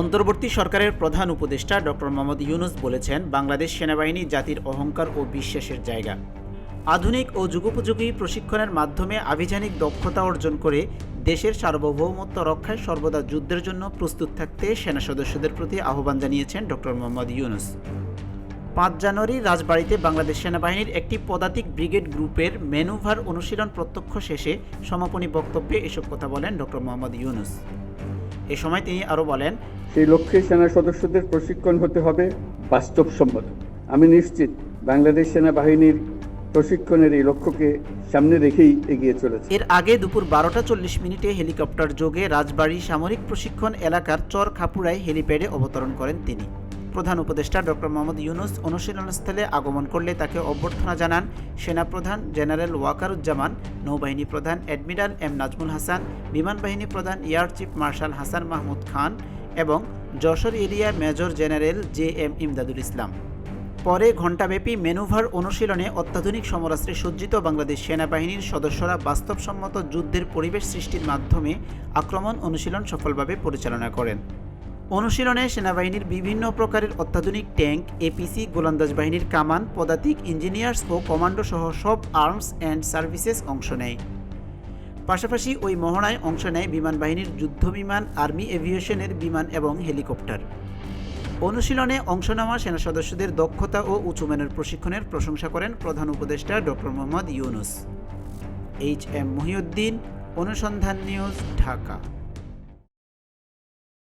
অন্তর্বর্তী সরকারের প্রধান উপদেষ্টা ডক্টর মোহাম্মদ ইউনুস বলেছেন, বাংলাদেশ সেনাবাহিনী জাতির অহংকার ও বিশ্বাসের জায়গা। আধুনিক ও যুগোপযোগী প্রশিক্ষণের মাধ্যমে আভিযানিক দক্ষতা অর্জন করে দেশের সার্বভৌমত্ব রক্ষায় সর্বদা যুদ্ধের জন্য প্রস্তুত থাকতে সেনা সদস্যদের প্রতি আহ্বান জানিয়েছেন ডক্টর মোহাম্মদ ইউনুস। পাঁচ জানুয়ারি রাজবাড়িতে বাংলাদেশ সেনাবাহিনীর একটি পদাতিক ব্রিগেড গ্রুপের ম্যানুভার অনুশীলন প্রত্যক্ষ শেষে সমাপনী বক্তব্যে এসব কথা বলেন ডক্টর মোহাম্মদ ইউনুস। এ সময় তিনি আরও বলেন সেই লক্ষ্যে সেনা সদস্যদের প্রশিক্ষণ হতে হবে বাস্তবসম্মত। আমি নিশ্চিত বাংলাদেশ সেনাবাহিনীর প্রশিক্ষণের এই লক্ষ্যকে সামনে রেখেই এগিয়ে চলেছে। এর আগে দুপুর বারোটা চল্লিশ মিনিটে হেলিকপ্টার যোগে রাজবাড়ী সামরিক প্রশিক্ষণ এলাকার চর খাপুরায় হেলিপ্যাডে অবতরণ করেন তিনি। প্রধান উপদেষ্টা ডক্টর মোহাম্মদ ইউনুস অনুশীলনস্থলে আগমন করলে তাকে অভ্যর্থনা জানান সেনাপ্রধান জেনারেল ওয়াকারুজ্জামান, নৌবাহিনী প্রধান অ্যাডমিরাল এম নাজমুল হাসান বিমান বাহিনী প্রধান air chief marshal Hasan Mahmud Khan এবং Jessore area major general J M Imdadul Islam. পরে ঘণ্টাব্যাপী মেনুভার অনুশীলনে অত্যাধুনিক সমরাস্ত্রে সজ্জিত বাংলাদেশ সেনাবাহিনীর সদস্যরা বাস্তবসম্মত যুদ্ধের পরিবেশ সৃষ্টির মাধ্যমে আক্রমণ অনুশীলন সফলভাবে পরিচালনা করেন। অনুশীলনে সেনাবাহিনীর বিভিন্ন প্রকারের অত্যাধুনিক ট্যাঙ্ক, এপিসি, গোলন্দাজ বাহিনীর কামান, পদাতিক ইঞ্জিনিয়ার্স ও কমান্ডো সহ সব আর্মস অ্যান্ড সার্ভিসেস অংশ নেয়। পাশাপাশি ওই মহড়ায় অংশ নেয় বিমান বাহিনীর যুদ্ধ বিমান আর্মি এভিয়েশনের বিমান এবং হেলিকপ্টার। অনুশীলনে অংশ নেওয়া সেনা সদস্যদের দক্ষতা ও উঁচুমানের প্রশিক্ষণের প্রশংসা করেন প্রধান উপদেষ্টা doctor Mohammad Yunus. H M Mohiuddin, Anusandhan news, Dhaka.